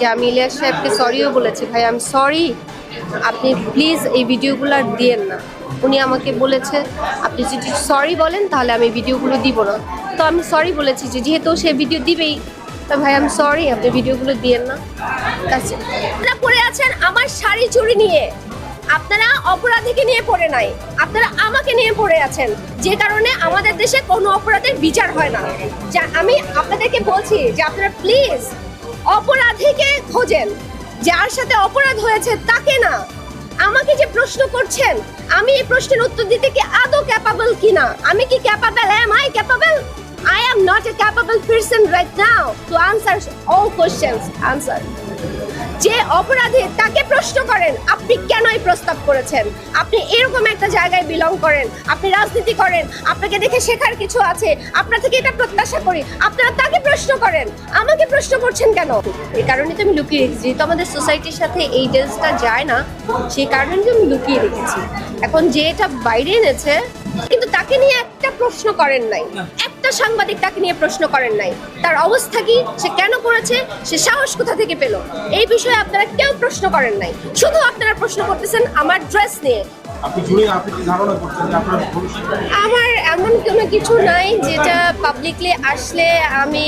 যে আমি ইলিয়াস সাহেবকে সরিও বলেছি। ভাই আমি সরি আপনি প্লিজ এই ভিডিওগুলো আর দিয়েন না। উনি আমাকে বলেছে, আপনি যদি সরি বলেন, তাহলে আমি ভিডিওগুলো দিব না। তো আমি সরি বলেছি যে, যেহেতু সে ভিডিও দিবেই। তা ভাই আমি সরি আপনি ভিডিওগুলো দিয়েন না। আচ্ছা পড়ে আছেন আমার শাড়ি চুরি নিয়ে। আপনারা অপরাধীকে নিয়ে পড়ে নাই। আপনারা আমাকে নিয়ে পড়ে আছেন। যে কারণে আমাদের দেশে কোনো অপরাধের বিচার হয় না। যা আমি আপনাদেরকে বলছি যে আপনারা প্লিজ অপরাধীকে খোঁজেন। যার সাথে অপরাধ হয়েছে তাকে না। আমাকে যে প্রশ্ন করছেন, আমি এই প্রশ্নের উত্তর দিতে কি আদৌ ক্যাপাবল কিনা? আমি কি capable am I capable I am not a capable person right now to answer all questions. Answer. যে অপরাধী তাকে প্রশ্ন করেন, আপনি কেন এই প্রস্তাব করেছেন আপনি এরকম একটা জায়গায় বিলং করেন, আপনি রাজনীতি করেন, আপনাকে দেখে শেখার কিছু আছে, আপনার থেকে এটা প্রত্যাশা করি, আপনারা তাকে প্রশ্ন করেন, আমাকে প্রশ্ন করছেন কেন এই কারণে তো আমি লুকিয়ে রেখেছি, যেহেতু আমাদের সোসাইটির সাথে এই ডেন্সটা যায় না সেই কারণে আমি লুকিয়ে রেখেছি এখন যে এটা বাইরে এনেছে, কিন্তু তাকে নিয়ে একটা প্রশ্ন করেন নাই একটা সাংবাদিক তাকে নিয়ে প্রশ্ন করেন নাই। তার অবস্থা কি? সে কেন করেছে? সে সাহস কোথা থেকে পেল? এই বিষয়ে আপনারা কেউ প্রশ্ন করেন নাই। শুধু আপনারা প্রশ্ন করতেছেন আমার ড্রেস নিয়ে। আমার এমন কোনো কিছু নাই যেটা পাবলিকলি আসলে আমি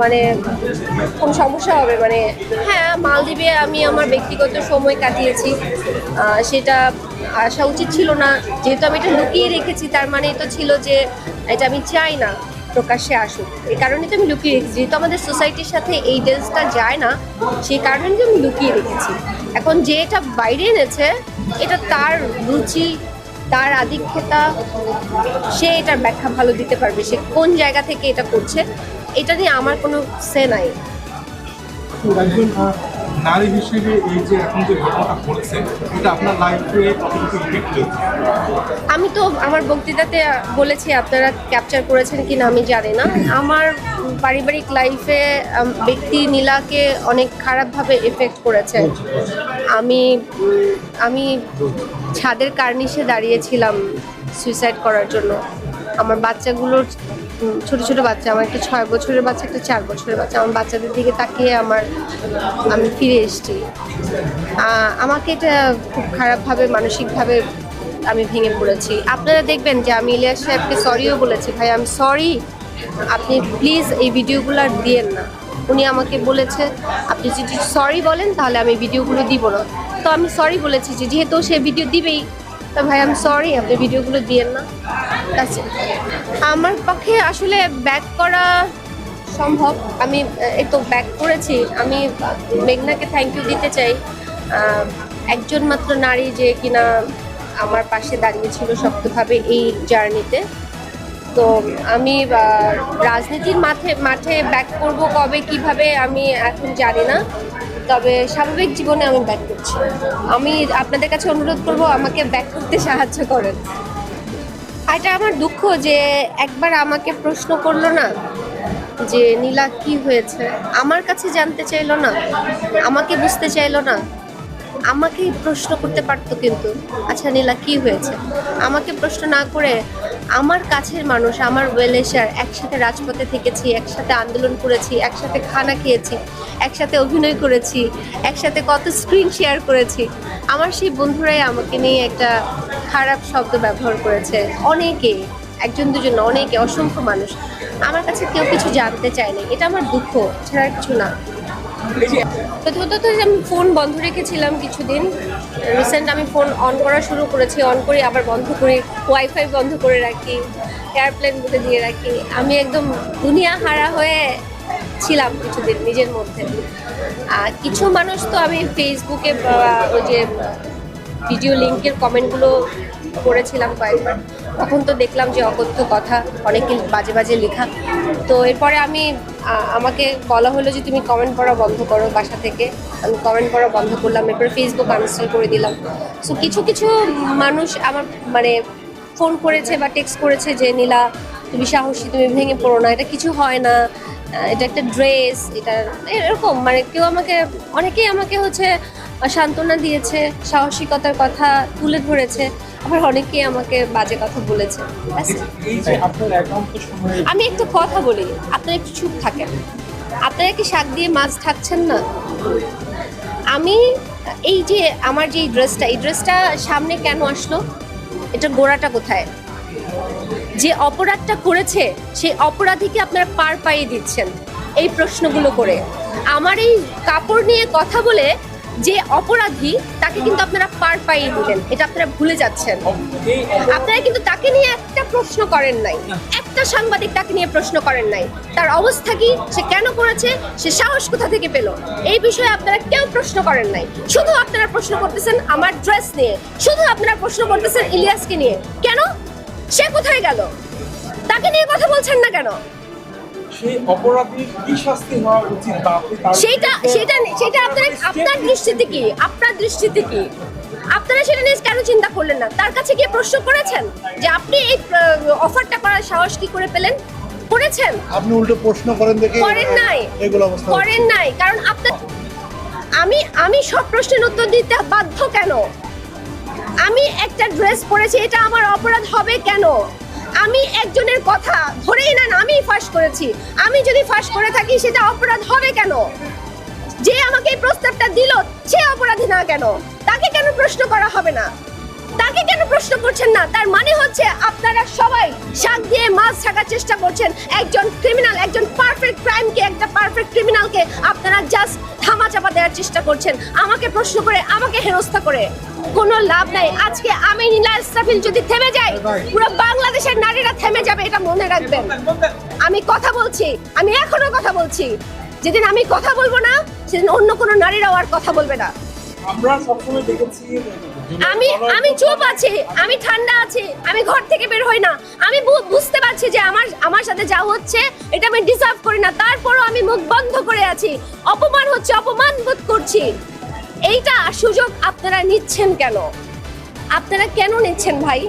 মানে কোন সমস্যা হবে? মানে হ্যাঁ মালদ্বীপে আমি আমার ব্যক্তিগত সময় কাটিয়েছি। সেটা আসা উচিত ছিল না। যেহেতু আমি এটা লুকিয়ে রেখেছি তার মানে তো ছিল যে এটা আমি চাই না প্রকাশ্যে আসুক। এই কারণে তো আমি লুকিয়ে রেখেছি। যেহেতু আমাদের সোসাইটির সাথে এই ডেন্সটা যায় না, সেই কারণে তো আমি লুকিয়ে রেখেছি। এখন যে এটা বাইরে এনেছে, এটা তার রুচি, তার আধিক্যতা, সে এটার ব্যাখ্যা ভালো দিতে পারবে। সে কোন জায়গা থেকে এটা করছে, এটা নিয়ে আমার কোনো সে নাই। নারী হিসেবে এই যে এখন যে ঘটনাটা ঘটছে, এটা আপনার লাইফে কতটুকু ইফেক্ট আমি তো আমার বক্তৃতাতে বলেছি, আপনারা ক্যাপচার করেছেন কি না আমি জানি না। আমার পারিবারিক লাইফে ব্যক্তি নীলাকে অনেক খারাপভাবে এফেক্ট করেছে। আমি আমি ছাদের কার্নিশে দাঁড়িয়েছিলাম সুইসাইড করার জন্য। আমার বাচ্চাগুলোর ছোট ছোট বাচ্চা, আমার একটা ছয় বছরের বাচ্চা, একটা চার বছরের বাচ্চা। আমার বাচ্চাদের দিকে তাকিয়ে আমার, আমি ফিরে এসেছি। আমাকে এটা খুব খারাপভাবে, মানসিকভাবে আমি ভেঙে পড়েছি। আপনারা দেখবেন যে আমি ইলিয়াস সাহেবকে সরিও বলেছি, ভাই আমি সরি আপনি প্লিজ এই ভিডিওগুলো আর দিয়েন না। উনি আমাকে বলেছে, আপনি যদি সরি বলেন, তাহলে আমি ভিডিওগুলো দিব না। তো আমি সরি বলেছি যে, যেহেতু সে ভিডিও দিবেই। তো ভাই আমি সরি আপনি ভিডিওগুলো দিয়েন না। আমার পক্ষে আসলে ব্যাক করা সম্ভব। আমি এই তো ব্যাক করেছি। আমি মেঘনাকে থ্যাংক ইউ দিতে চাই। একজন মাত্র নারী যে কিনা আমার পাশে দাঁড়িয়েছিল শক্তভাবে এই জার্নিতে তো আমি রাজনীতির মাঠে মাঠে ব্যাক করব কবে, কীভাবে, আমি এখন জানি না। তবে স্বাভাবিক জীবনে আমি ব্যাক করছি। আমি আপনাদের কাছে অনুরোধ করব, আমাকে ব্যাক করতে সাহায্য করেন। এটা আমার দুঃখ যে একবার আমাকে প্রশ্ন করল না যে, নীলা, কি হয়েছে? আমার কাছে জানতে চাইলো না, আমাকে বুঝতে চাইলো না আমাকে প্রশ্ন করতে পারতো কিন্তু আচ্ছা নীলা, কি হয়েছে? আমাকে প্রশ্ন না করে আমার কাছের মানুষ, আমার ওয়েলেশার একসাথে রাজপথে থেকেছি, একসাথে আন্দোলন করেছি, একসাথে খানা খেয়েছি, একসাথে অভিনয় করেছি, একসাথে কত স্ক্রিন শেয়ার করেছি। আমার সেই বন্ধুরাই আমাকে নিয়ে একটা খারাপ শব্দ ব্যবহার করেছে। অনেকে, একজন দুজন অনেকে, অসংখ্য মানুষ। আমার কাছে কেউ কিছু জানতে চায়নি এটা আমার দুঃখ ছাড়া কিছু না। প্রথমত তো আমি ফোন বন্ধ রেখেছিলাম কিছুদিন রিসেন্ট আমি ফোন অন করা শুরু করেছি অন করি, আবার বন্ধ করি ওয়াইফাই বন্ধ করে রাখি এয়ারপ্লেন বলে দিয়ে রাখি। আমি একদম দুনিয়া হারা হয়ে ছিলাম কিছুদিন নিজের মধ্যে। আর কিছু মানুষ তো আমি ফেসবুকে ওই যে ভিডিও লিঙ্কের কমেন্টগুলো করেছিলাম কয়েকবার। তখন তো দেখলাম যে অকথ্য কথা, অনেকে বাজে বাজে লেখা। তো এরপরে আমি আমাকে বলা হলো যে তুমি কমেন্ট করা বন্ধ করো বাসা থেকে। আমি কমেন্ট করা বন্ধ করলাম, এরপরে ফেসবুক আনইনস্টল করে দিলাম। সো কিছু কিছু মানুষ আমার মানে ফোন করেছে বা টেক্সট করেছে যে, নীলা, তুমি সাহসী, তুমি ভেঙে পড়ো না, এটা কিছু হয় না। এটা একটা ড্রেস এটা এরকম। মানে কেউ আমাকে, অনেকেই আমাকে হচ্ছে সান্ত্বনা দিয়েছে, সাহসিকতার কথা তুলে ধরেছে। আবার অনেকেই আমাকে বাজে কথা বলেছে। আমি একটু কথা বলি আপনারা একটু চুপ থাকেন। আপনারা কি শাক দিয়ে মাছ ঢাকছেন না? আমি এই যে আমার যে ড্রেসটা এই ড্রেসটা সামনে কেন আসলো? এটা গোড়াটা কোথায়? যে অপরাধটা করেছে সেই অপরাধীকে আপনারা পার পাইয়ে দিচ্ছেন এই প্রশ্নগুলো করে। আমার এই কাপড় নিয়ে কথা বলে যে অপরাধী, তাকে কিন্তু আপনারা পার পাইয়ে দিলেন এটা আপনারা ভুলে যাচ্ছেন। আপনারা কিন্তু তাকে নিয়ে একটা প্রশ্ন করেন নাই। একটা সাংবাদিক তাকে নিয়ে প্রশ্ন করেন নাই। তার অবস্থা কি? সে কেন করেছে? সে সাহস কোথা থেকে পেল? এই বিষয়ে আপনারা কেউ প্রশ্ন করেন নাই। শুধু আপনারা প্রশ্ন করতেছেন আমার ড্রেস নিয়ে। শুধু আপনারা প্রশ্ন করতেছেন ইলিয়াসকে নিয়ে। কেন? সে কোথায় গেল? তাকে নিয়ে কথা বলছেন না কেন? সেই অপরাধীর কি শাস্তি হওয়া উচিত বা সেটা সেটা সেটা আপনার আপনার দৃষ্টিতে কি? আপনার দৃষ্টিতে কি? আপনারা সেটা নিয়ে কেন চিন্তা করলেন না? তার কাছে গিয়ে প্রশ্ন করেছেন যে আপনি এই অফারটা করার সাহস কি করে পেলেন? করেছেন? আপনি উল্টো প্রশ্ন করেন দেখে করেন নাই। এগুলো অবস্থা করেন নাই। কারণ আপনার আমি আমি সব প্রশ্নের উত্তর দিতে বাধ্য কেন? আমি একটা ড্রেস পরেছি এটা আমার অপরাধ হবে কেন? আমি একজনের কথা ধরেই না আমি ফাঁস করেছি। আমি যদি ফাঁস করে থাকি, সেটা অপরাধ হবে কেন? যে আমাকে এই প্রস্তাবটা দিল, সে অপরাধী না কেন? তাকে কেন প্রশ্ন করা হবে না? তাকে কেন প্রশ্ন করছেন না? তার মানে হচ্ছে আপনারা সবাই শাক দিয়ে মাছ থাকার চেষ্টা করছেন। একজন ক্রিমিনাল একজন পারফেক্ট পারফেক্ট ক্রিমিনালকে আপনারা জাস্ট থামা চাপা দেওয়ার চেষ্টা করছেন। আমাকে প্রশ্ন করে, আমাকে হেনস্থা করে। কোনো লাভ নাই। আজকে আমি নীলা ইসরাফিল যদি থেমে যাই, পুরো বাংলাদেশের নারীরা থেমে যাবে, এটা মনে রাখবেন। আমি কথা বলছি, আমি এখনও কথা বলছি। যেদিন আমি কথা বলব না, সেদিন অন্য কোনো নারীরাও আর কথা বলবে না। আমরা সবসময় দেখেছি আমি আমি চুপ আছি, আমি ঠান্ডা আছি, আমি ঘর থেকে বের হই না। আমি বুঝতে পারছি যে আমার আমার সাথে যা হচ্ছে, এটা আমি ডিসার্ভ করি না। তারপরও আমি মুখ বন্ধ করে আছি। অপমান হচ্ছে, অপমান বোধ করছি। এইটা সুযোগ আপনারা নিচ্ছেন কেন? আপনারা কেন নিচ্ছেন ভাই?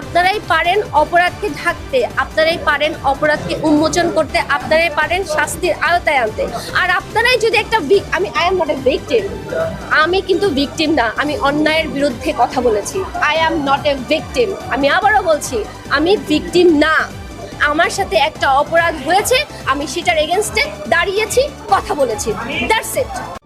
আপনারাই পারেন অপরাধকে ঢাকতে, আপনারাই পারেন অপরাধকে উন্মোচন করতে, আপনারাই পারেন শাস্তির আওতায় আনতে। আর আপনারাই যদি একটা আমি I am not a victim আমি কিন্তু ভিকটিম না, আমি অন্যায়ের বিরুদ্ধে কথা বলেছি। I am not a victim আমি আবারও বলছি, আমি ভিকটিম না। আমার সাথে একটা অপরাধ হয়েছে, আমি সেটার এগেনস্টে দাঁড়িয়েছি, কথা বলেছি। That's it